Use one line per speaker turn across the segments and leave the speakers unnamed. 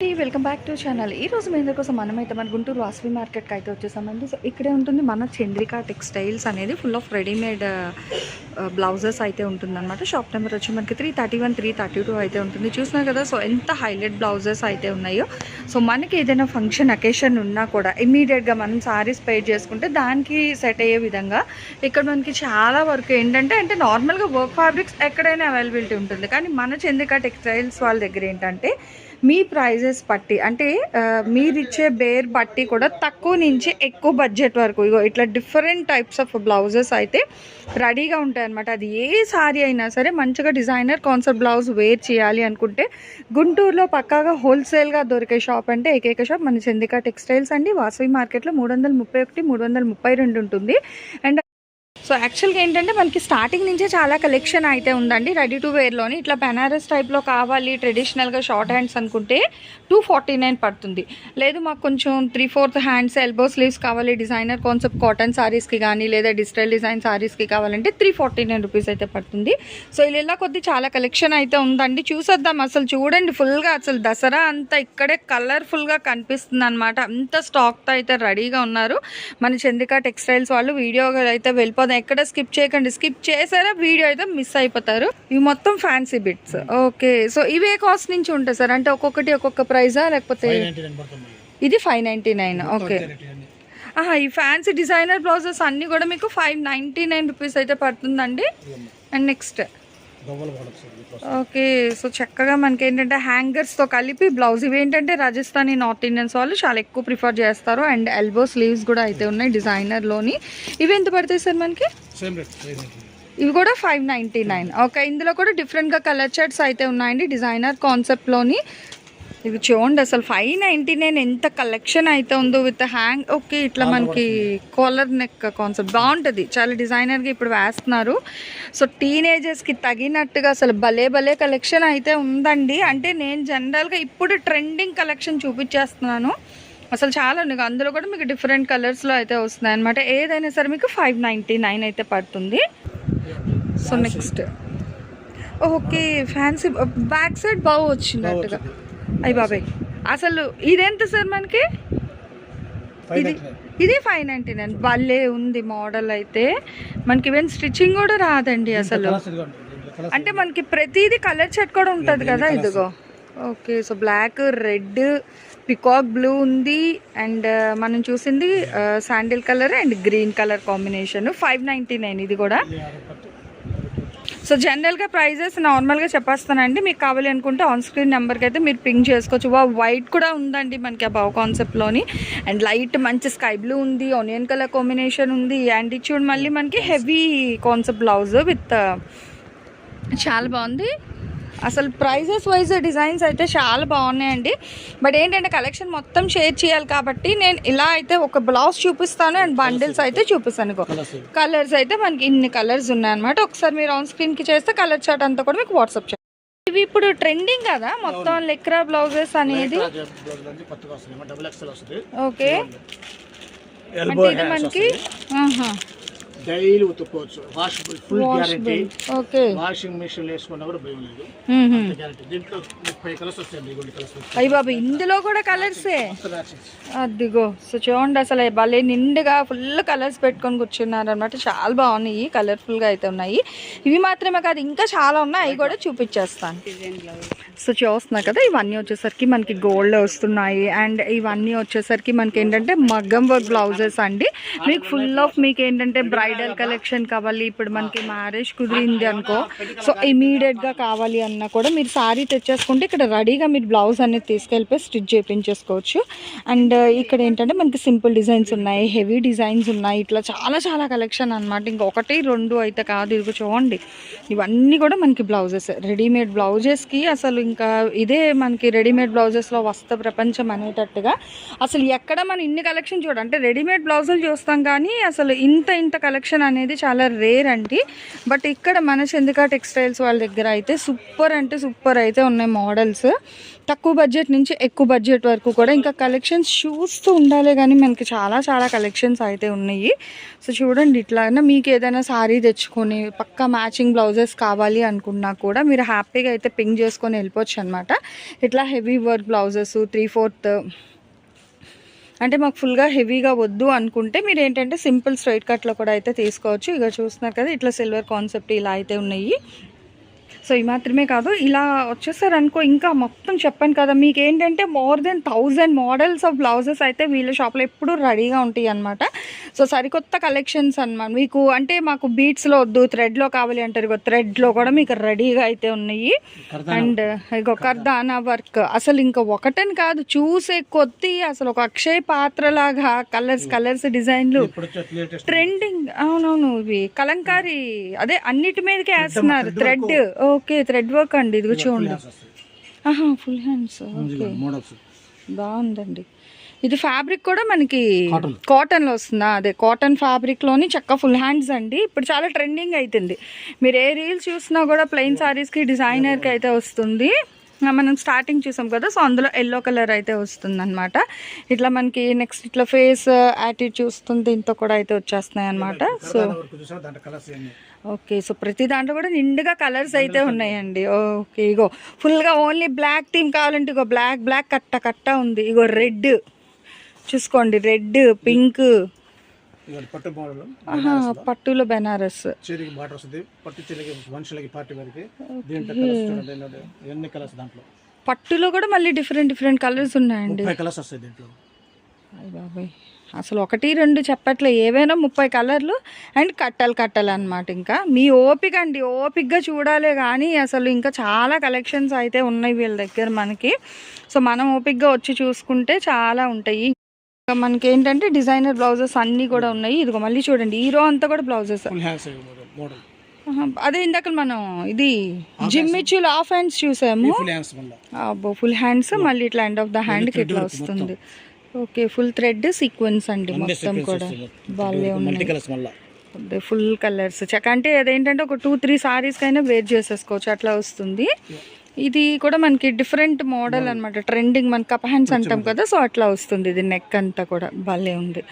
Welcome back to channel ఈ రోజు మీ కోసం మనమైతే మన గుంటూరు వాసవి మార్కెట్కి అయితే వచ్చేసామండి. సో ఇక్కడే ఉంటుంది మన చంద్రిక టెక్స్టైల్స్ అనేది ఫుల్ ఆఫ్ రెడీమేడ్ బ్లౌజెస్ అయితే ఉంటుందన్నమాట. షాప్ నెంబర్ వచ్చి మనకి three thirty one three thirty two అయితే ఉంటుంది. చూసినా కదా సో ఎంత హైలైట్ బ్లౌజెస్ అయితే ఉన్నాయో. సో మనకి ఏదైనా ఫంక్షన్ అకేషన్ ఉన్నా కూడా ఇమీడియట్గా మనం సారీస్ పే చేసుకుంటే దానికి సెట్ అయ్యే విధంగా ఇక్కడ మనకి చాలా వరకు ఏంటంటే అంటే నార్మల్గా వర్క్ ఫ్యాబ్రిక్స్ ఎక్కడైనా అవైలబిలిటీ ఉంటుంది. కానీ మన చంద్రిక టెక్స్టైల్స్ వాళ్ళ దగ్గర ఏంటంటే మీ ప్రైజెస్ బట్టి అంటే మీరిచ్చే మీరు ఇచ్చే బేర్ బట్టి కూడా తక్కువ నుంచి ఎక్కువ బడ్జెట్ వరకు. ఇగో ఇట్లా డిఫరెంట్ టైప్స్ ఆఫ్ బ్లౌజెస్ అయితే రెడీగా ఉంటాయి అనమాట అది ఏ సారీ అయినా సరే మంచిగా డిజైనర్ కాన్సెప్ట్ బ్లౌజ్ వేర్ చేయాలి అనుకుంటే గుంటూరులో పక్కాగా హోల్సేల్గా దొరికే షాప్ అంటే ఏకైక షాప్ మన చందిక టెక్స్టైల్స్ అండి. వాసవి మార్కెట్లో మూడు వందల ముప్పై ఒకటి మూడు వందల ముప్పై రెండు ఉంటుంది. అండ్ సో యాక్చువల్గా ఏంటంటే మనకి స్టార్టింగ్ నుంచే చాలా కలెక్షన్ అయితే ఉందండి. రెడీ టు వేర్లోని ఇట్లా బెనారస్ టైప్లో కావాలి ట్రెడిషనల్గా షార్ట్ హ్యాండ్స్ అనుకుంటే టూ ఫార్టీ నైన్ పడుతుంది. లేదు మాకు కొంచెం three fourth hands elbow sleeves కావాలి డిజైనర్ కాన్సెప్ట్ కాటన్ శారీస్కి కానీ లేదా డిజిటల్ డిజైన్ శారీస్కి కావాలంటే త్రీ ఫార్టీ నైన్ రూపీస్ అయితే పడుతుంది. సో ఇలా కొద్ది చాలా కలెక్షన్ అయితే ఉందండి. చూసేద్దాం అసలు చూడండి ఫుల్గా అసలు దసరా అంతా ఇక్కడే కలర్ఫుల్గా కనిపిస్తుంది అనమాట అంత స్టాక్తో అయితే రెడీగా ఉన్నారు. మన చంద్రిక టెక్స్టైల్స్ వాళ్ళు వీడియో అయితే వెళ్ళిపోదాం ఎక్కడ స్కిప్ చేయకండి. స్కిప్ చేసారా వీడియో అయితే మిస్ అయిపోతారు. ఇవి మొత్తం ఫ్యాన్సీ బిట్స్ ఓకే. సో ఇవే కాస్ట్ నుంచి ఉంటాయి సార్. అంటే ఒక్కొక్కటి ఒక్కొక్క ప్రైజా లేకపోతే ఇది ఫైవ్ నైంటీ నైన్ ఓకే. ఆహా ఈ ఫ్యాన్సీ డిజైనర్ బ్లౌజెస్ అన్నీ కూడా మీకు ఫైవ్ నైంటీ నైన్ రూపీస్ అయితే పడుతుందండి. అండ్ నెక్స్ట్ ఓకే సో చక్కగా మనకి ఏంటంటే హ్యాంగర్స్తో కలిపి బ్లౌజ్ ఇవి ఏంటంటే రాజస్థానీ నార్త్ ఇండియన్స్ వాళ్ళు చాలా ఎక్కువ ప్రిఫర్ చేస్తారు. అండ్ ఎల్బో స్లీవ్స్ కూడా అయితే ఉన్నాయి డిజైనర్లోని. ఇవి ఎంత పడతాయి సార్ మనకి? ఇవి కూడా ఫైవ్ నైంటీ నైన్ ఓకే ఇందులో కూడా డిఫరెంట్గా కలర్ షర్ట్స్ అయితే ఉన్నాయండి డిజైనర్ కాన్సెప్ట్లోని. ఇవి చూడండి అసలు ఫైవ్ నైంటీ నైన్ ఎంత కలెక్షన్ అయితే ఉందో విత్ హ్యాంగ్ ఓకే ఇట్లా మనకి కాలర్ నెక్ కాన్సెప్ట్ బాగుంటుంది. చాలా డిజైనర్గా ఇప్పుడు వేస్తున్నారు. సో టీనేజర్స్కి తగినట్టుగా అసలు భలే భలే కలెక్షన్ అయితే ఉందండి. అంటే నేను జనరల్గా ఇప్పుడు ట్రెండింగ్ కలెక్షన్ చూపించేస్తున్నాను. అసలు చాలా ఉన్నాయి. అందులో కూడా మీకు డిఫరెంట్ కలర్స్లో అయితే వస్తున్నాయి అనమాట ఏదైనా సరే మీకు ఫైవ్ నైంటీ నైన్ అయితే పడుతుంది. So next okay fancy back side బాగా వచ్చినట్టుగా అయ్యి బాబాయ్. అసలు ఇదెంత సార్ మనకి? ఇది ఇది ఫైవ్ నైంటీ నైన్. భలే ఉంది మోడల్ అయితే. మనకి ఈవెన్ స్టిచ్చింగ్ కూడా రాదండి అసలు. అంటే మనకి ప్రతిదీ కలర్ షర్ట్ కూడా ఉంటుంది కదా ఇదిగో. Okay so black red peacock blue ఉంది. అండ్ మనం చూసింది sandal colour and green colour combination. Five ninety nine ఇది కూడా. సో జనరల్గా ప్రైజెస్ నార్మల్గా చెప్పేస్తానండి. మీకు కావాలి అనుకుంటే ఆన్ స్క్రీన్ నెంబర్కి అయితే మీరు పింక్ చేసుకోవచ్చు. వా వైట్ కూడా ఉందండి మనకి ఆ బావ్ కాన్సెప్ట్లోని అండ్ లైట్ మంచి స్కై బ్లూ ఉంది ఆనియన్ కలర్ కాంబినేషన్ ఉంది. అండ్ ఇది చూడు మళ్ళీ మనకి హెవీ కాన్సెప్ట్ బ్లౌజ్ విత్ చాలా బాగుంది. అసలు ప్రైజెస్ వైజ్ డిజైన్స్ అయితే చాలా బాగున్నాయండి. బట్ ఏంటంటే కలెక్షన్ మొత్తం షేర్ చేయాలి కాబట్టి నేను ఇలా అయితే ఒక బ్లౌజ్ చూపిస్తాను అండ్ బండిల్స్ అయితే చూపిస్తాను.
కలర్స్
అయితే మనకి ఇన్ని కలర్స్ ఉన్నాయన్నమాట. ఒకసారి మీరు ఆన్ స్క్రీన్కి చేస్తే కలర్ చార్ట్ అంతా కూడా మీకు వాట్సాప్ చేస్తాను ఇవి ఇప్పుడు ట్రెండింగ్ కదా? మొత్తం లెక్రా బ్లౌజెస్ అనేది? ఓకే. అంటే ఇది మనకి
daily ఉతుక్కోవచ్చు. Washable full guarantee.
Okay.
Washing machine వేసుకున్నా కూడా భయం లేదు. గ్యారంటీ. దీంట్లో ముప్పై కలర్స్ వస్తాయండి గోల్డ్ కలర్స్
అయ్యి బాబు ఇందులో కూడా కలర్సే అదిగో సో చూడండి అసలు భలే నిండుగా ఫుల్ కలర్స్ పెట్టుకొని కూర్చున్నారు అనమాట చాలా బాగున్నాయి కలర్ఫుల్గా అయితే ఉన్నాయి. ఇవి మాత్రమే కాదు ఇంకా చాలా ఉన్నాయి. అవి కూడా చూపించేస్తాను. సో చూస్తున్నా కదా ఇవన్నీ వచ్చేసరికి మనకి గోల్డ్ వస్తున్నాయి. అండ్ ఇవన్నీ వచ్చేసరికి మనకి ఏంటంటే మగ్గం వర్క్ బ్లౌజెస్ అండి. మీకు ఫుల్ ఆఫ్ మీకు ఏంటంటే బ్రైడల్ కలెక్షన్ కావాలి. ఇప్పుడు మనకి మ్యారేజ్ కుదిరింది అనుకో. సో ఇమీడియట్గా కావాలి. అన్నా కూడా మీరు సారీ తెచ్చేసుకుంటే ఇక్కడ రెడీగా మీరు బ్లౌజ్ అనేది తీసుకెళ్ళిపోయి స్టిచ్ చేయించేసుకోవచ్చు అండ్ ఇక్కడ ఏంటంటే మనకి సింపుల్ డిజైన్స్ ఉన్నాయి హెవీ డిజైన్స్ ఉన్నాయి. ఇట్లా చాలా చాలా కలెక్షన్ అనమాట ఇంకొకటి రెండు అయితే కాదు. ఇదిగో చూడండి. ఇవన్నీ కూడా మనకి బ్లౌజెస్ రెడీమేడ్ బ్లౌజెస్కి అసలు ఇంకా ఇదే మనకి రెడీమేడ్ బ్లౌజెస్లో వస్త ప్రపంచం అనేటట్టుగా. అసలు ఎక్కడ మనం ఇన్ని కలెక్షన్ చూడ అంటే రెడీమేడ్ బ్లౌజులు చూస్తాం కానీ అసలు ఇంత ఇంత కలెక్షన్ కలెక్షన్ అనేది చాలా రేర్ అండి. బట్ ఇక్కడ మన చందిక టెక్స్టైల్స్ వాళ్ళ దగ్గర అయితే సూపర్ అంటే సూపర్ అయితే ఉన్నాయి మోడల్స్. తక్కువ బడ్జెట్ నుంచి ఎక్కువ బడ్జెట్ వరకు కూడా ఇంకా కలెక్షన్స్ చూస్తూ ఉండాలి కానీ మనకి చాలా చాలా కలెక్షన్స్ అయితే ఉన్నాయి. సో చూడండి ఇట్లా మీకు ఏదైనా సారీ తెచ్చుకొని పక్కా మ్యాచింగ్ బ్లౌజెస్ కావాలి అనుకున్నా కూడా మీరు హ్యాపీగా అయితే పింక్ చేసుకొని వెళ్ళిపోవచ్చు అనమాట ఇట్లా heavy work blouses three fourth అంటే మాకు ఫుల్గా హెవీగా వద్దు అనుకుంటే మీరు ఏంటంటే సింపుల్ స్ట్రైట్ కట్లో కూడా అయితే తీసుకోవచ్చు. ఇక చూస్తున్నారు కదా ఇట్లా సిల్వర్ కాన్సెప్ట్ ఇలా అయితే ఉన్నాయి. సో ఈ మాత్రమే కాదు ఇలా వచ్చేసారు అనుకో ఇంకా మొత్తం చెప్పాను కదా మీకు ఏంటంటే more than thousand models of blouses అయితే వీళ్ళ షాప్లో ఎప్పుడూ రెడీగా ఉంటాయి అనమాట సో సరికొత్త కలెక్షన్స్ అన్నమాట. మీకు అంటే మాకు బీట్స్లో వద్దు థ్రెడ్లో కావాలి అంటారు థ్రెడ్లో కూడా మీకు రెడీగా అయితే ఉన్నాయి. అండ్ ఇగో కర్దానా వర్క్ అసలు ఇంకా ఒకటని కాదు చూసే కొద్ది అసలు ఒక అక్షయ పాత్ర లాగా కలర్స్ కలర్స్ డిజైన్లు
వచ్చే లేటెస్ట్
ట్రెండింగ్ అవునవును ఇవి కలంకారీ అదే అన్నిటి మీదకి వేస్తున్నారు థ్రెడ్ ఓకే థ్రెడ్ వర్క్ అండి. ఇదిగో చూడండి. ఆహా ఫుల్ హ్యాండ్స్ ఓకే.
మోడల్స్
బాగుందండి. ఇది ఫ్యాబ్రిక్ కూడా మనకి
Cotton.
కాటన్లో వస్తుందా? అదే కాటన్ ఫ్యాబ్రిక్లోని చక్క ఫుల్ హ్యాండ్స్ అండి. ఇప్పుడు చాలా ట్రెండింగ్ అవుతుంది మీరు ఏ రీల్స్ చూసినా కూడా ప్లెయిన్ సారీస్కి డిజైనర్కి అయితే వస్తుంది. మనం స్టార్టింగ్ చూసాం కదా సో అందులో ఎల్లో కలర్ అయితే వస్తుంది అనమాట ఇట్లా మనకి నెక్స్ట్ ఇట్లా ఫేస్ యాటిట్యూడ్ చూస్తుంది దీంతో కూడా అయితే వచ్చేస్తున్నాయి అనమాట సో ఓకే సో ప్రతి దాంట్లో కూడా నిండుగా కలర్స్ అయితే ఉన్నాయండి. ఓకే ఇగో. ఫుల్గా ఓన్లీ బ్లాక్ థీమ్ కావాలంటే ఇగో బ్లాక్ బ్లాక్ కట్ట కట్ట ఉంది. ఇగో రెడ్. చూసుకోండి రెడ్ పింక్. పట్టులో బెనారస్.
చీరకి బార్డర్ వస్తుంది. పట్టు చీరకి మనుషులకి పార్టీ వరకు. దీంట్లో కలర్స్ చూడండి ఎన్ని- ఎన్ని కలర్స్ దాంట్లో?
పట్టులో కూడా మళ్ళీ డిఫరెంట్ డిఫరెంట్ కలర్స్ ఉన్నాయండి.
ముప్పై కలర్స్ వస్తాయి దీంట్లో.
అయ్య బాబాయ్. అసలు ఒకటి రెండు చెప్పట్లే. ఏవైనా ముప్పై కలర్లు అండ్ కట్టలు కట్టలు అనమాట ఇంకా. మీ ఓపిక అండి. ఓపికగా చూడాలే కానీ అసలు ఇంకా చాలా కలెక్షన్స్ అయితే ఉన్నాయి వీళ్ళ దగ్గర మనకి. సో మనం ఓపికగా వచ్చి చూసుకుంటే చాలా ఉంటాయి. ఇంకా మనకి ఏంటంటే డిజైనర్ బ్లౌజెస్ అన్నీ కూడా ఉన్నాయి. ఇదిగో మళ్ళీ చూడండి. హీరో అంతా కూడా బ్లౌజెస్. అదే ఇందాక మనం ఇది జిమ్ ఇచ్చులు ఆఫ్ హ్యాండ్స్ చూసాము. అబ్బో ఫుల్ హ్యాండ్స్ మళ్ళీ ఇట్లా ఎండ్ ఆఫ్ ద హ్యాండ్కి ఇట్లా వస్తుంది ఓకే ఫుల్ థ్రెడ్ సీక్వెన్స్ అండి మొత్తం కూడా. బాగా
మల్టీ కలర్స్ మళ్ళీ.
ఫుల్ కలర్స్ చక్క అంటే అదేంటంటే ఒక టూ త్రీ సారీస్ కైనా వేర్ చేసేసుకోవచ్చు అట్లా వస్తుంది. ఇది కూడా మనకి డిఫరెంట్ మోడల్ అన్నమాట. ట్రెండింగ్ మన కప్ హ్యాండ్స్ అంటాం కదా సో అట్లా వస్తుంది ఇది నెక్ అంతా కూడా. భలే ఉంది.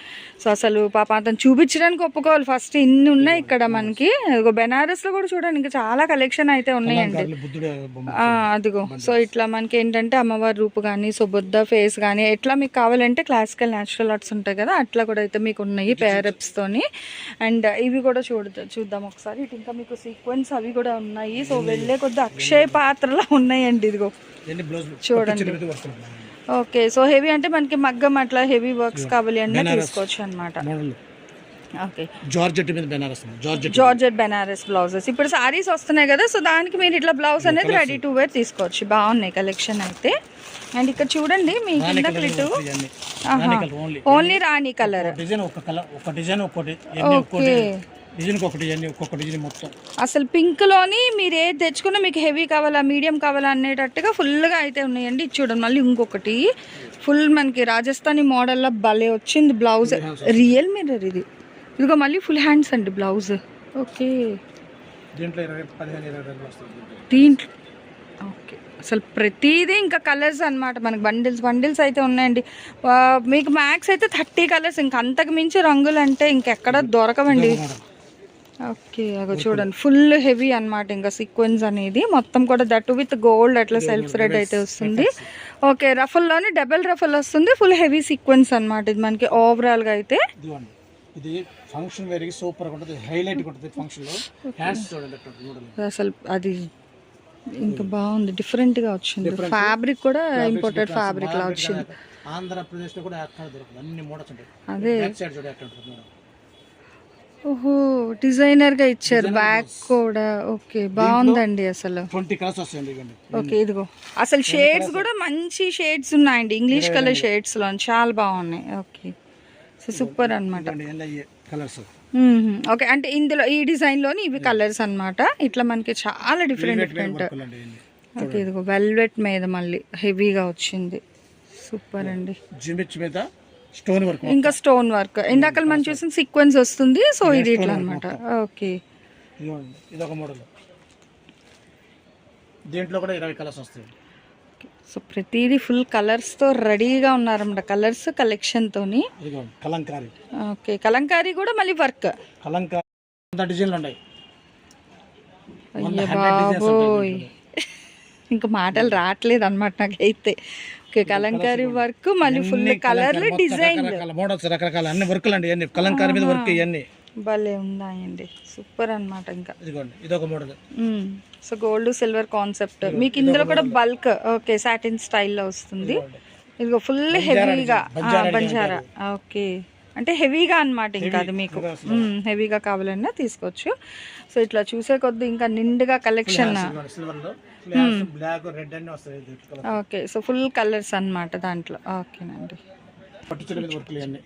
సో అసలు పాప అతను చూపించడానికి ఒప్పుకోవాలి. ఫస్ట్ ఇన్ని ఉన్నాయి ఇక్కడ మనకి. ఇదిగో బెనారస్లో కూడా చూడండి ఇంకా చాలా కలెక్షన్ అయితే ఉన్నాయండి. అదిగో. సో ఇట్లా మనకి ఏంటంటే అమ్మవారి రూపు కానీ సో బుద్ధ ఫేస్ కానీ ఎట్లా మీకు కావాలంటే క్లాసికల్ న్యాచురల్ ఆర్ట్స్ ఉంటాయి కదా అట్లా కూడా అయితే మీకు ఉన్నాయి పేరప్స్ తోని. అండ్ ఇవి కూడా చూడదు చూద్దాం ఒకసారి. ఇటు ఇంకా మీకు సీక్వెన్స్ అవి కూడా ఉన్నాయి. సో వెళ్ళే కొద్ది అక్షయ పాత్రలా ఉన్నాయండి ఇదిగో. చూడండి. ఓకే సో హెవీ అంటే మనకి మగ్గం అట్లా హెవీ వర్క్స్ కావాలి అన్న తీసుకోవచ్చు అనమాట ఓకే.
జార్జెట్ మీద Banaras georgette.
Georgette Banaras blouses. ఇప్పుడు సారీస్ వస్తున్నాయి కదా సో దానికి మీరు ఇట్లా బ్లౌజ్ అనేది రెడీ టు వేర్ తీసుకోవచ్చు. బాగున్నాయి కలెక్షన్ అయితే. అండ్ ఇక్కడ చూడండి మీ కింద క్లిట్
ఇవన్నీ. ఓన్లీ.
రాణి కలర్.
డిజైన్ ఒక కలర్ ఒక డిజైన్ ఇవన్నీ ఒక్కోటి డిజైన్ ఒకటి ఒక్కొక్క డిజైన్ మొత్తం.
అసలు పింక్లోని మీరు ఏది తెచ్చుకున్నా మీకు హెవీ కావాలా మీడియం కావాలా అనేటట్టుగా ఫుల్గా అయితే ఉన్నాయండి. ఇది చూడండి మళ్ళీ ఇంకొకటి. ఫుల్ మనకి రాజస్థానీ మోడల్లో భలే వచ్చింది బ్లౌజ్ రియల్ మిర్రర్ ఇది. ఇదిగో మళ్ళీ ఫుల్ హ్యాండ్స్ అండి బ్లౌజ్ ఓకే
దీంట్లో
ఓకే అసలు ప్రతిదీ ఇంకా కలర్స్ అన్నమాట. మనకి బండిల్స్ బండిల్స్ అయితే ఉన్నాయండి. మీకు మ్యాక్స్ అయితే థర్టీ కలర్స్ ఇంకా అంతకు మించి రంగులు అంటే ఇంకెక్కడ దొరకవండి. ఓకే అగో చూడండి. ఫుల్ హెవీ అన్నమాట ఇంకా సీక్వెన్స్ అనేది. మొత్తం కూడా దట్ విత్ గోల్డ్ అట్లా సెల్ఫ్ థ్రెడ్ అయితే వస్తుంది. ఓకే రఫల్లోని డబల్ రఫల్ వస్తుంది. ఫుల్ హెవీ సీక్వెన్స్ అన్నమాట. ఇది మనకి ఓవరాల్గా అయితే.
ఇది ఫంక్షన్ వేరికి సూపర్ ఉంటుంది. హైలైట్ ఉంటుంది ఫంక్షన్లో. హ్యాండ్స్ చూడండి
అసలు అది ఇంకా బాగుంది. డిఫరెంట్గా వచ్చింది. ఫ్యాబ్రిక్ కూడా ఇంపోర్టెడ్ ఫ్యాబ్రిక్ లా వచ్చింది.
ఆంధ్రప్రదేశ్లో కూడా ఎక్కడ దొరకదు. అన్ని మోడల్స్ ఉంటాయి
అదే
సైడ్ చూడ ఎట్లా ఉంటుంది మేడం.
ఓహో డిజైనర్గా ఇచ్చారు. బ్యాక్ కూడా. ఓకే బాగుందండి అసలు.
ట్వంటీ కలర్స్ వస్తాయండి ఇవ్వండి.
ఓకే ఇదిగో. అసలు షేడ్స్ కూడా మంచి షేడ్స్ ఉన్నాయండి. ఇంగ్లీష్ కలర్ షేడ్స్లో చాలా బాగున్నాయి. Okay so super
colours
okay అంటే ఇందులో ఈ డిజైన్లోని ఇవి కలర్స్ అన్నమాట. ఇట్లా మనకి చాలా డిఫరెంట్ డిఫరెంట్ ఓకే ఇదిగో వెల్వెట్ మీద మళ్ళీ హెవీగా వచ్చింది. సూపర్ అండి.
మీద స్టోన్ వర్క్
ఇంకా స్టోన్ వర్క్. ఇందాక మనం చూసిన సీక్వెన్స్ వస్తుంది సో ఇది ఇట్లా అనమాట ఓకే.
ఇదిగోండి ఇది ఒక మోడల్. దీంట్లో కూడా ఇరవై కలర్స్ వస్తాయి.
సో ప్రతిదీ ఫుల్ కలర్స్తో రెడీగా ఉన్నారన్నమాట కలర్స్ కలెక్షన్తోని.
కలంకారీ.
ఓకే కలంకారీ కూడా మళ్ళీ వర్క్.
కలంకారీ డిజైన్లు ఉన్నాయి.
అయ్య బాబోయ్. ఇంకా మాటలు రావట్లేదు అనమాట నాకైతే. ఓకే కలంకారీ వర్క్ మళ్ళీ ఫుల్ కలర్లు
మొత్తం
డిజైన్
రకరకాల మోడల్స్ రకరకాల అన్ని వర్కులు అండి ఇవన్నీ కలంకారీ మీద వర్క్ ఇవన్నీ.
భలే ఉన్నాయండి. సూపర్ అన్నమాట ఇంకా.
ఇదిగోండి ఇది ఒక model
so gold silver concept. మీకు ఇందులో కూడా బల్క్ ఓకే సాటిన్ స్టైల్లో వస్తుంది. ఇదిగో ఫుల్ హెవీగా బంజారా ఓకే. అంటే హెవీగా అన్నమాట ఇంకా అది మీకు. హెవీగా కావాలన్నా తీసుకోవచ్చు. సో ఇట్లా చూసే కొద్ది ఇంకా నిండుగా కలెక్షన్
బ్లాక్ రెడ్ అన్ని వస్తాయి.
ఓకే సో ఫుల్ కలర్స్ అన్నమాట దాంట్లో. ఓకేనండి
పట్టు చీర మీద వర్క్లు ఇవన్నీ.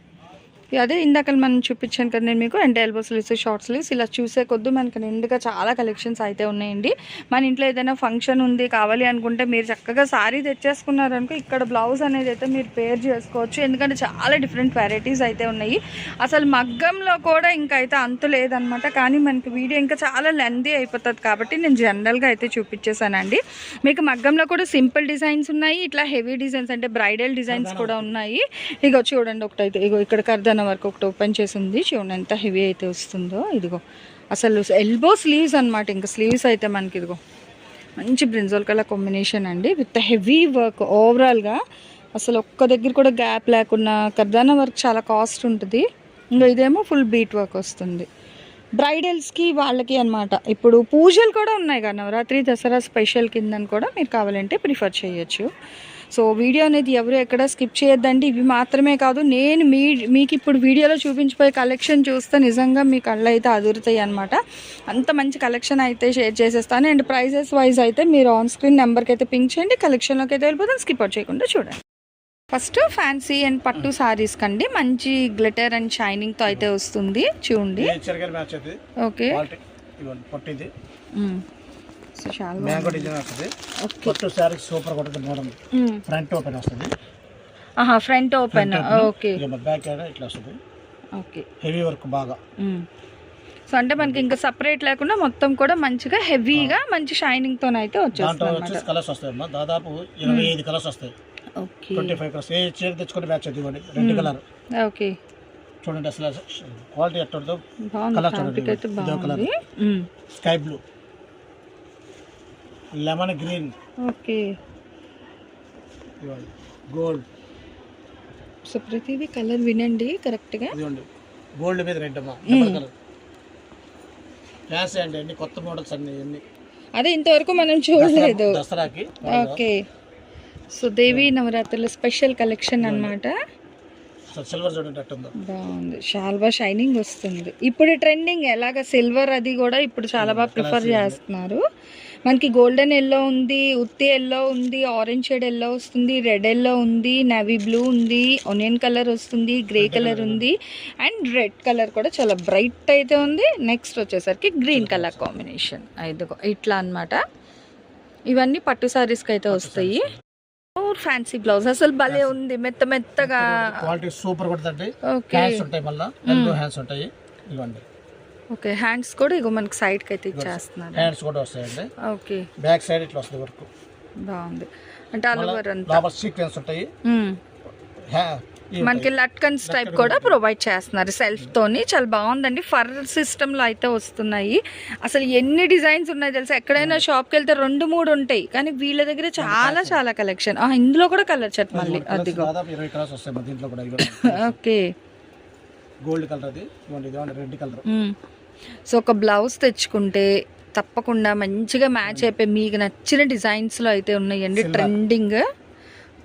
అదే ఇందాక మనం చూపించాను కదా నేను మీకు అంటే ఎల్బో స్లీవ్స్ షార్ట్ స్లీవ్స్ ఇలా చూసే కొద్ది మనకి నిండుగా చాలా కలెక్షన్స్ అయితే ఉన్నాయండి. మన ఇంట్లో ఏదైనా ఫంక్షన్ ఉంది కావాలి అనుకుంటే మీరు చక్కగా సారీ తెచ్చేసుకున్నారనుకో ఇక్కడ బ్లౌజ్ అనేది అయితే మీరు పేర్ చేసుకోవచ్చు. ఎందుకంటే చాలా డిఫరెంట్ వెరైటీస్ అయితే ఉన్నాయి. అసలు మగ్గంలో కూడా ఇంకా అయితే అంతు లేదనమాట కానీ మనకి వీడియో ఇంకా చాలా లెందీ అయిపోతుంది కాబట్టి నేను జనరల్గా అయితే చూపించేసానండి మీకు మగ్గంలో కూడా సింపుల్ డిజైన్స్ ఉన్నాయి. ఇట్లా హెవీ డిజైన్స్ అంటే బ్రైడల్ డిజైన్స్ కూడా ఉన్నాయి. ఇగో చూడండి ఒకటైతే. ఇగో ఇక్కడ కర్దన వరకు ఒకటి ఓపెన్ చేసి ఉంది చూడండి ఎంత హెవీ అయితే వస్తుందో. ఇదిగో. అసలు ఎల్బో స్లీవ్స్ అనమాట ఇంకా స్లీవ్స్ అయితే మనకి ఇదిగో. మంచి బ్రింజోల్ కలర్ కాంబినేషన్ అండి. విత్ హెవీ వర్క్ ఓవరాల్గా అసలు ఒక్క దగ్గర కూడా గ్యాప్ లేకుండా కర్దానా వర్క్ చాలా కాస్ట్ ఉంటుంది. ఇంకా ఇదేమో ఫుల్ బీట్ వర్క్ వస్తుంది. బ్రైడల్స్కి వాళ్ళకి అనమాట ఇప్పుడు పూజలు కూడా ఉన్నాయి కదా. నవరాత్రి దసరా స్పెషల్ కిందని కూడా మీరు కావాలంటే ప్రిఫర్ చేయొచ్చు. సో వీడియో అనేది ఎవరు ఎక్కడ స్కిప్ చేయొద్దండి. ఇవి మాత్రమే కాదు నేను మీ మీకు ఇప్పుడు వీడియోలో చూపించిపోయే కలెక్షన్ చూస్తే నిజంగా మీ కళ్ళు అయితే అదురుతాయి అనమాట అంత మంచి కలెక్షన్ అయితే షేర్ చేసేస్తాను. అండ్ ప్రైజెస్ వైజ్ అయితే మీరు ఆన్ స్క్రీన్ నెంబర్కి అయితే పింక్ చేయండి కలెక్షన్లోకి అయితే వెళ్ళిపోతాను స్కిప్ అవుట్ చేయకుండా చూడండి. ఫస్ట్ ఫ్యాన్సీ అండ్ పట్టు సారీస్ కండి. మంచి గ్లిటర్ అండ్ షైనింగ్తో అయితే వస్తుంది. చూడండి. ఓకే.
మ్యాంగో డిజైన్ వస్తుంది. పట్టు శారీ సూపర్ కొడుతుంది మోడల్ ఫ్రంట్ ఓపెన్ వస్తుంది.
ఆహా ఫ్రంట్ ఓపెన్ ఓకే
బ్యాక్ ఇట్లా వస్తుంది.
ఓకే
హెవీ వర్క్ బాగా.
సో అంటే మనకి ఇంకా సపరేట్ లేకుండా మొత్తం కూడా మంచిగా హెవీగా మంచి షైనింగ్తో అయితే వచ్చేస్తుంది
కలర్స్ వస్తాయి అమ్మా. దాదాపు ఇరవై ఐదు కలర్స్ వస్తాయి.
ఓకే
ట్వంటీ ఫైవ్ కలర్స్ ఏ చీర తెచ్చుకుంటే మ్యాచ్ అవుతుంది ఇవ్వండి. రెడ్ కలర్
ఓకే
చూడండి అసలు క్వాలిటీ
బాగుంది.
కలర్ చూడండి colour. Sky blue lemon green
okay.
Gold
so ప్రతిదీ కలర్ వినండి కరెక్ట్గా.
ఇదిగోండి. గోల్డ్ మీద రెడ్ అమ్మా. కలర్ ఫ్యాన్సీ అండి అన్ని కొత్త మోడల్స్ అన్ని అన్ని
అదే ఇంతవరకు మనం చూడలేదు.
దసరాకి
ఓకే. సో దేవి నవరాత్రుల స్పెషల్ కలెక్షన్ అన్నమాట.
అసలు సిల్వర్ చూడండి
బాగుంది. చాలా బాగా షైనింగ్ వస్తుంది. ఇప్పుడు ట్రెండింగ్ ఎలాగ? సిల్వర్ అది కూడా ఇప్పుడు చాలా బాగా ప్రిఫర్ చేస్తున్నారు. మనకి గోల్డెన్ ఎల్లో ఉంది ఉత్తి ఎల్లో ఉంది ఆరెంజ్ షేడ్ ఎల్లో వస్తుంది రెడ్ ఎల్లో ఉంది నవీ బ్లూ ఉంది ఆనియన్ కలర్ వస్తుంది గ్రే కలర్ ఉంది అండ్ రెడ్ కలర్ కూడా చాలా బ్రైట్ అయితే ఉంది. నెక్స్ట్ వచ్చేసరికి గ్రీన్ కలర్ కాంబినేషన్. ఇదిగో ఇట్లా అన్నమాట. ఇవన్నీ పట్టు సారీస్కి అయితే వస్తాయి. Fancy blouse. అసలు భలే ఉంది. మెత్త మెత్తగా.
క్వాలిటీ సూపర్ హ్యాండ్స్ ఉంటాయి మళ్ళీ. హ్యాండ్స్ ఉంటాయి. ఇవ్వండి.
ఓకే హ్యాండ్స్ కూడా ఇగో మనకి సైడ్కి అయితే ఇచ్చేస్తున్నారు.
హ్యాండ్స్ కూడా వస్తాయండి.
ఓకే.
బ్యాక్ సైడ్ ఇట్లా వస్తుంది వర్క్.
బాగుంది. అంటే అలవర్ అంతా.
లోపల సీక్వెన్స్ ఉంటాయి.
మనకి లట్కన్స్ టైప్ కూడా ప్రొవైడ్ చేస్తున్నారు సెల్ఫ్ తోని. చాలా బాగుందండి. ఫర్ సిస్టమ్లో అయితే వస్తున్నాయి. అసలు ఎన్ని డిజైన్స్ ఉన్నాయి తెలుసా? ఎక్కడైనా షాప్కి వెళ్తే రెండు మూడు ఉంటాయి. కానీ వీళ్ళ దగ్గర చాలా చాలా కలెక్షన్ ఇందులో కూడా కలర్ చెట్ మళ్ళీ అదిగో. ఓకే.
గోల్డ్ కలర్ అది. Red colour.
సో ఒక బ్లౌజ్ తెచ్చుకుంటే తప్పకుండా మంచిగా మ్యాచ్ అయిపోయి మీకు నచ్చిన డిజైన్స్లో అయితే ఉన్నాయండి. ట్రెండింగ్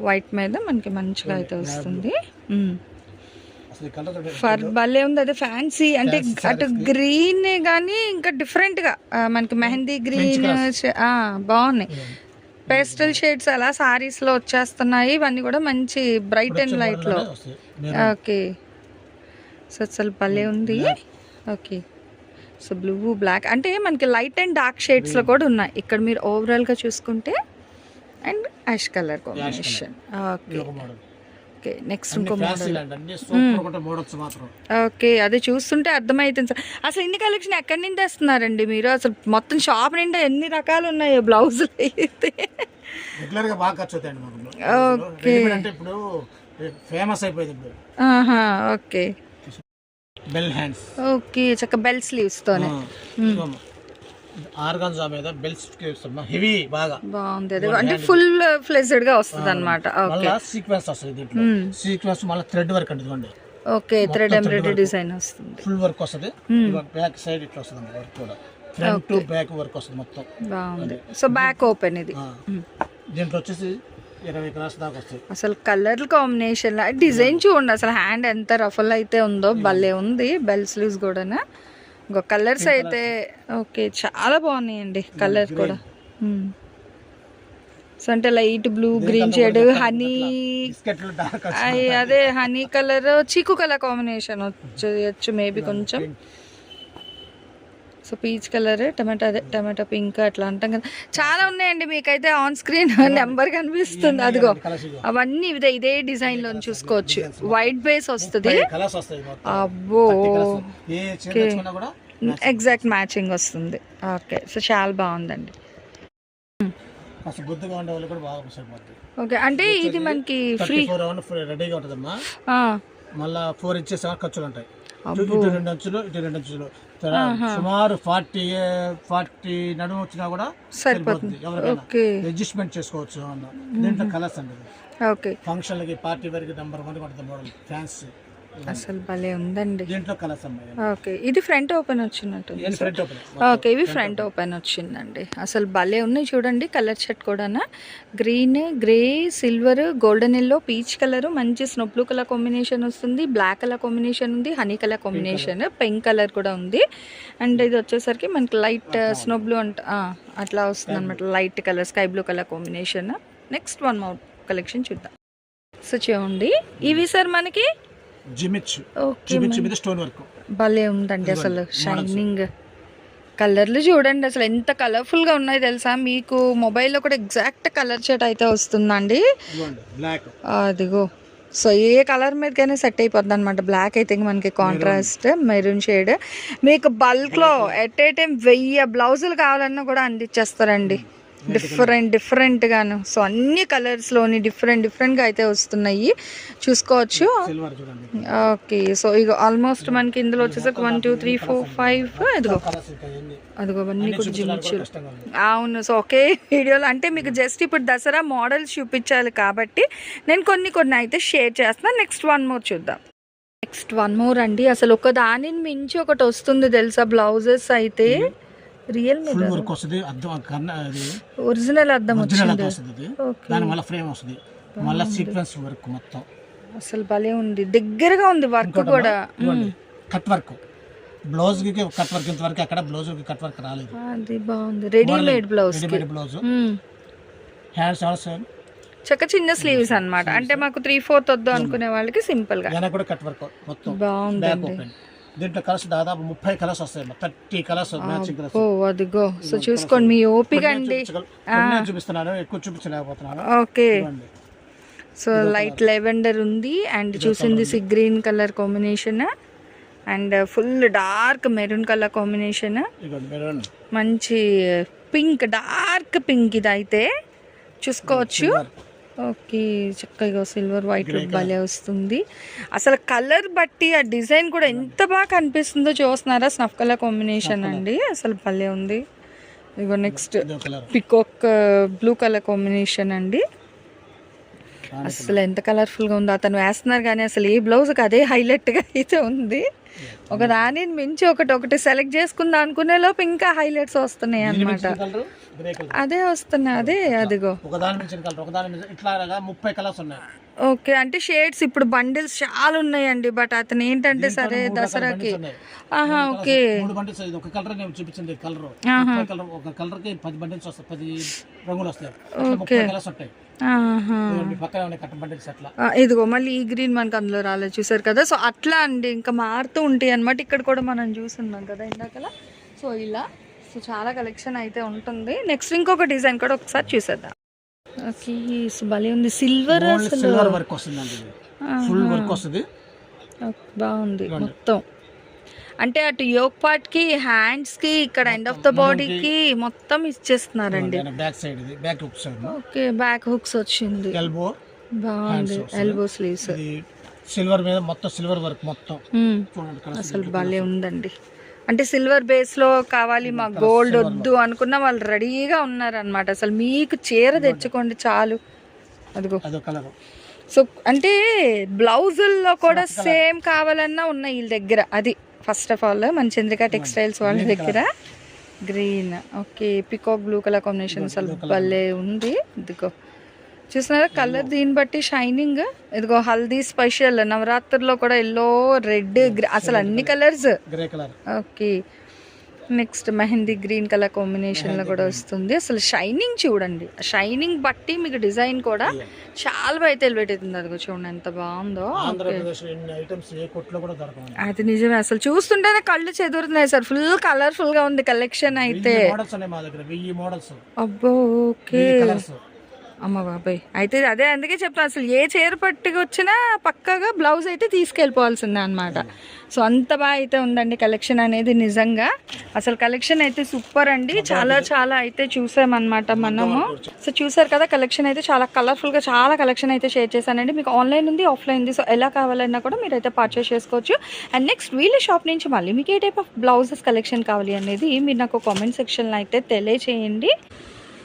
వైట్ మీద మనకి మంచిగా అయితే వస్తుంది.
చూడండి
ఫర్ భలే ఉంది. అదే ఫ్యాన్సీ అంటే అటు. గ్రీన్ కానీ ఇంకా డిఫరెంట్గా. ఆ, మనకి మెహందీ గ్రీన్ బాగున్నాయి. పేస్టల్ షేడ్స్ అలా సారీస్లో వచ్చేస్తున్నాయి. ఇవన్నీ కూడా మంచి బ్రైట్ అండ్
వచ్చే
లైట్
model
లో
లోనే వస్తాయి. Maroon.
ఓకే సో అసలు భలే ఉంది. Okay so blue black. అంటే మనకి లైట్ అండ్ డార్క్ షేడ్స్లో కూడా ఉన్నాయి. ఇక్కడ మీరు ఓవరాల్గా చూసుకుంటే and ash colour combination. Okay.
Model
okay next ఇంకో
మాత్రం.
ఓకే అదే చూస్తుంటే అర్థమవుతుంది సార్. అసలు ఇన్ని కలెక్షన్ ఎక్కడి నుంచి తెస్తున్నారండి మీరు? అసలు మొత్తం షాప్ నిండా ఎన్ని రకాలు ఉన్నాయో బ్లౌజులు అయితే.
బాగా ఖర్చు అవుతాయండి
ఓకే.
అంటే ఇప్పుడు ఫేమస్ అయిపోయింది ఇప్పుడు.
ఓకే.
బెల్ హ్యాండ్స్
ఓకే చక్క బెల్ స్లీవ్స్తోనే
ఆర్గాన్జా మీద బెల్స్ హెవీ బాగా.
బాగుంది అదే. అంటే ఫుల్ ఫ్లెజ్డ్గా వస్తుంది అనమాట ఓకే.
సీక్వెన్స్ వస్తుంది దీంట్లో. సీక్వెన్స్ మళ్ళీ థ్రెడ్ వర్క్ ఇదిగోండి.
ఓకే థ్రెడ్ ఎంబ్రాయిడరీ డిజైన్ వస్తుంది.
ఫుల్ వర్క్ వస్తుంది. బ్యాక్ సైడ్ ఇట్లా వస్తుంది వర్క్ కూడా. ఫ్రంట్ టు బ్యాక్ వర్క్ వస్తుంది మొత్తం.
బాగుంది. సో బ్యాక్ ఓపెన్ ఇది.
దీంట్లో వచ్చేసి ఇరవై క్లాస్ దాకా వస్తాయి.
అసలు కలర్ కాంబినేషన్ డిజైన్ చూడండి అసలు హ్యాండ్ ఎంత రఫల్ అయితే ఉందో భలే ఉంది బెల్ స్లీవ్స్ కూడా ఇంకో కలర్స్ అయితే ఓకే చాలా బాగున్నాయండి కలర్ కూడా. మ్మ్. సో అంటే light blue green shade honey అదే honey colour chikoo colour combination వచ్చేయచ్చు మేబీ కొంచెం. సో పీచ్ కలర్ టమాటా అదే టమాటా పింక్ అట్లా అంటాం కదా. చాలా ఉన్నాయండి మీకైతే ఆన్ స్క్రీన్ నెంబర్ కనిపిస్తుంది. అదిగో అవన్నీ ఇదే ఇదే డిజైన్లో చూసుకోవచ్చు. వైట్ బేస్ వస్తుంది. అబ్బో. ఎగ్జాక్ట్ మ్యాచింగ్ వస్తుంది. ఓకే సో చాలా బాగుందండి. ఓకే అంటే ఇది మనకి ఫ్రీ
రెడీగా ఉంటుందమ్మా. మళ్ళా ఫోర్ ఇంచెస్ ఖర్చులు ఉంటాయి. ఇటు రెండు అంచులు ఇటు రెండు అంచులు. సుమారు ఫార్టీ ఫార్టీ నడుము వచ్చినా కూడా సరిపోతుంది. ఎవరికైనా అడ్జస్ట్మెంట్ చేసుకోవచ్చు అన్న. దీంట్లో కలర్స్ అండి.
ఓకే.
ఫంక్షన్లకి పార్టీ వరకు నెంబర్ వన్ ఉంటుంది మోడల్ ఫ్యాన్స్
అసలు భలే ఉందండి.
దీంట్లో కలర్స్ అమ్మాయి
ఓకే ఇది ఫ్రంట్ ఓపెన్ వచ్చినట్టు
ఏది ఫ్రంట్ ఓపెన్.
ఓకే ఇవి ఫ్రంట్ ఓపెన్. వచ్చిందండి. అసలు భలే ఉన్నాయి చూడండి కలర్ షర్ట్ కూడా green grey silver golden yellow peach colour మంచి స్నో బ్లూ కలర్ కాంబినేషన్ వస్తుంది బ్లాక్ కలర్ కాంబినేషన్ ఉంది honey colour combination pink colour కూడా ఉంది. అండ్ ఇది వచ్చేసరికి మనకి లైట్ స్నో బ్లూ అంట అట్లా వస్తుంది అనమాట light colour sky blue colour combination. Next one మౌట్ collection చూద్దాం. సో చూడండి ఇవి సార్ మనకి
జిమిచ్ జిమిచ్ మీద స్టోన్ వర్క్
భలే ఉందండి అసలు షైనింగ్ కలర్లు చూడండి అసలు ఎంత కలర్ఫుల్గా ఉన్నాయి తెలుసా? మీకు మొబైల్లో కూడా ఎగ్జాక్ట్ కలర్ షర్ట్ అయితే వస్తుందండి. అదిగో. సో ఏ కలర్ మీదకైనా సెట్ అయిపోద్ది అనమాట బ్లాక్ అయితే మనకి కాంట్రాస్ట్ మెరూన్ షేడ్ మీకు బల్క్లో ఎట్ ఏ టైం వెయ్యి బ్లౌజులు కావాలన్నా కూడా అందించేస్తారండి డిఫరెంట్ డిఫరెంట్గాను సో అన్ని కలర్స్లోని డిఫరెంట్ డిఫరెంట్గా అయితే వస్తున్నాయి. చూసుకోవచ్చు. ఓకే సో ఇక ఆల్మోస్ట్ మనకి ఇందులో వచ్చేసరికి one two three four five అదిగో. అదిగో అవన్నీ కూడా
ఉంది.
అవును సో ఒకే వీడియోలో అంటే మీకు జస్ట్ ఇప్పుడు దసరా మోడల్స్ చూపించాలి కాబట్టి నేను కొన్ని కొన్ని అయితే షేర్ చేస్తున్నాను నెక్స్ట్ వన్ మోర్ చూద్దాం. నెక్స్ట్ వన్ మోర్ అండి. అసలు ఒక దానిని మించి ఒకటి వస్తుంది తెలుసా బ్లౌజెస్ అయితే? రియల్
ఫుల్ వర్క్ వస్తుంది అద్దం కన్న అది
ఒరిజినల్ అద్దం
ఒరిజినల్ అద్దం వస్తుంది. దాని మళ్ళీ ఫ్రేమ్ వస్తుంది. మళ్ళీ సీక్వెన్స్ వర్క్ మొత్తం.
అసలు భలే ఉంది. దగ్గరగా ఉంది వర్క్ కూడా.
కట్ వర్క్ బ్లౌజ్కి కట్ వర్క్ ఇంతవరకు అక్కడ బ్లౌజ్కి కట్ వర్క్ రాలేదు.
అది బాగుంది. Readymade blouse
readymade blouse hands also
చక్క చిన్న స్లీవ్స్ అన్నమాట. అంటే మాకు త్రీ ఫోర్త్ వద్దు అనుకునే వాళ్ళకి
సింపుల్గా. కూడా కట్ వర్క్ మొత్తం. ఓపెన్ దీంట్లో కలర్స్ దాదాపు ముప్పై కలర్స్ వస్తాయి థర్టీ కలర్స్ మ్యాచింగ్ కలర్స్.
ఓ అదిగో. సో చూసుకోండి మీ ఓపిక అండి.
చూపిస్తున్నాను. ఎక్కువ చూపించలేకపోతున్నాను.
ఓకే. సో లైట్ లెవెండర్ ఉంది అండ్ చూసింది sea green colour combination and full dark maroon colour combination. మంచి పింక్ డార్క్ పింక్ ఇది అయితే చూసుకోవచ్చు ఓకే చక్కగా సిల్వర్ వైట్ భలే వస్తుంది. అసలు కలర్ బట్టి ఆ డిజైన్ కూడా ఎంత బాగా కనిపిస్తుందో చూస్తున్నారా? స్నఫ్ కలర్ కాంబినేషన్ అండి. అసలు భలే ఉంది. ఇగో next peacock blue colour combination అండి. అసలు ఎంత కలర్ఫుల్గా ఉందో అతను వేస్తున్నారు కానీ అసలు ఏ బ్లౌజ్కి అదే హైలైట్గా అయితే ఉంది. ఒక దానిని మించి ఒకటి ఒకటి సెలెక్ట్ చేసుకుందాం అనుకునే లోపు ఇంకా హైలైట్స్ వస్తున్నాయి
కలర్
అదే వస్తున్నాయి అదే అదిగో.
దాని దాని
ఓకే అంటే షేడ్స్ ఇప్పుడు బండిల్స్ చాలా ఉన్నాయండి బట్ అతను ఏంటంటే సరే దసరాకి. ఆహా ఓకే.
ఒక కలర్ నేను చూపించింది కలర్ ఒక కలర్కి పది బండిల్స్ వస్తాయి పది రంగులు వస్తాయి. ముప్పై కలర్స్ ఉంటాయి.
ఇదిగో మళ్ళీ ఈ గ్రీన్ మనకు అందులో రాలేదు చూసారు కదా? సో అట్లా అండి ఇంకా మారుతూ ఉంటాయి అనమాట ఇక్కడ కూడా మనం చూస్తున్నాం కదా ఇందాకలా. సో ఇలా సో చాలా కలెక్షన్ అయితే ఉంటుంది. నెక్స్ట్ ఇంకొక డిజైన్ కూడా ఒకసారి చూసేద్దాం. ఓకే భలే ఉంది. సిల్వర్
సిల్వర్ వర్క్ ఫుల్ వస్తుంది.
బాగుంది మొత్తం. అంటే అటు యోక్ పార్ట్కి హ్యాండ్స్కి ఇక్కడ ఎండ్ ఆఫ్ ద బాడీకి మొత్తం ఇచ్చేస్తున్నారండి.
Back side back hook side
okay back hooks వచ్చింది.
ఎల్బో
బాగుంది. ఎల్బో స్లీవ్స్
సిల్వర్ మీద మొత్తం సిల్వర్ వర్క్ మొత్తం.
అసలు భలే ఉందండి. అంటే సిల్వర్ బేస్లో కావాలి మా గోల్డ్ వద్దు అనుకున్న వాళ్ళు రెడీగా ఉన్నారనమాట అసలు మీకు చీర తెచ్చుకోండి చాలు. అదిగో. సో అంటే బ్లౌజుల్లో కూడా సేమ్ కావాలన్నా ఉన్నాయి వీళ్ళ దగ్గర. అది. ఫస్ట్ ఆఫ్ ఆల్ మన చంద్రిక టెక్స్టైల్స్ వాళ్ళ దగ్గర. Green okay peacock blue colour combination అసలు భలే ఉంది. ఇదిగో. చూస్తున్నారా కలర్ దీన్ని బట్టి షైనింగ్ ఇదిగో హల్దీ స్పెషల్. నవరాత్రిలో కూడా ఎల్లో రెడ్ అసలు అన్ని colours okay next mehndi green colour కాంబినేషన్లో కూడా వస్తుంది. అసలు షైనింగ్ చూడండి. షైనింగ్ బట్టి మీకు డిజైన్ కూడా చాలా బాగా తెలిపెట్టింది అది చూడండి ఎంత బాగుందో. అది నిజమే. అసలు చూస్తుంటేనే కళ్ళు చెదురుతున్నాయి సార్. ఫుల్ కలర్ఫుల్గా ఉంది కలెక్షన్ అయితే. అబ్బో ఓకే. అమ్మ బాబాయ్. అయితే అదే అందుకే చెప్తాను అసలు ఏ చీర పట్టుకు వచ్చినా పక్కగా బ్లౌజ్ అయితే తీసుకెళ్ళిపోవాల్సిందే అనమాట సో అంత బాగా అయితే ఉందండి కలెక్షన్ అనేది నిజంగా. అసలు కలెక్షన్ అయితే సూపర్ అండి. చాలా చాలా అయితే చూసామన్నమాట మనము. సో చూసారు కదా కలెక్షన్ అయితే చాలా కలర్ఫుల్గా చాలా కలెక్షన్ అయితే షేర్ చేశానండి. మీకు ఆన్లైన్ ఉంది ఆఫ్లైన్ ఉంది. సో ఎలా కావాలన్నా కూడా మీరు అయితే పర్చేస్ చేసుకోవచ్చు. అండ్ నెక్స్ట్ వీళ్ళ షాప్ నుంచి మళ్ళీ మీకు ఏ టైప్ ఆఫ్ బ్లౌజెస్ కలెక్షన్ కావాలి అనేది మీరు నాకు కామెంట్ సెక్షన్లో అయితే తెలియచేయండి.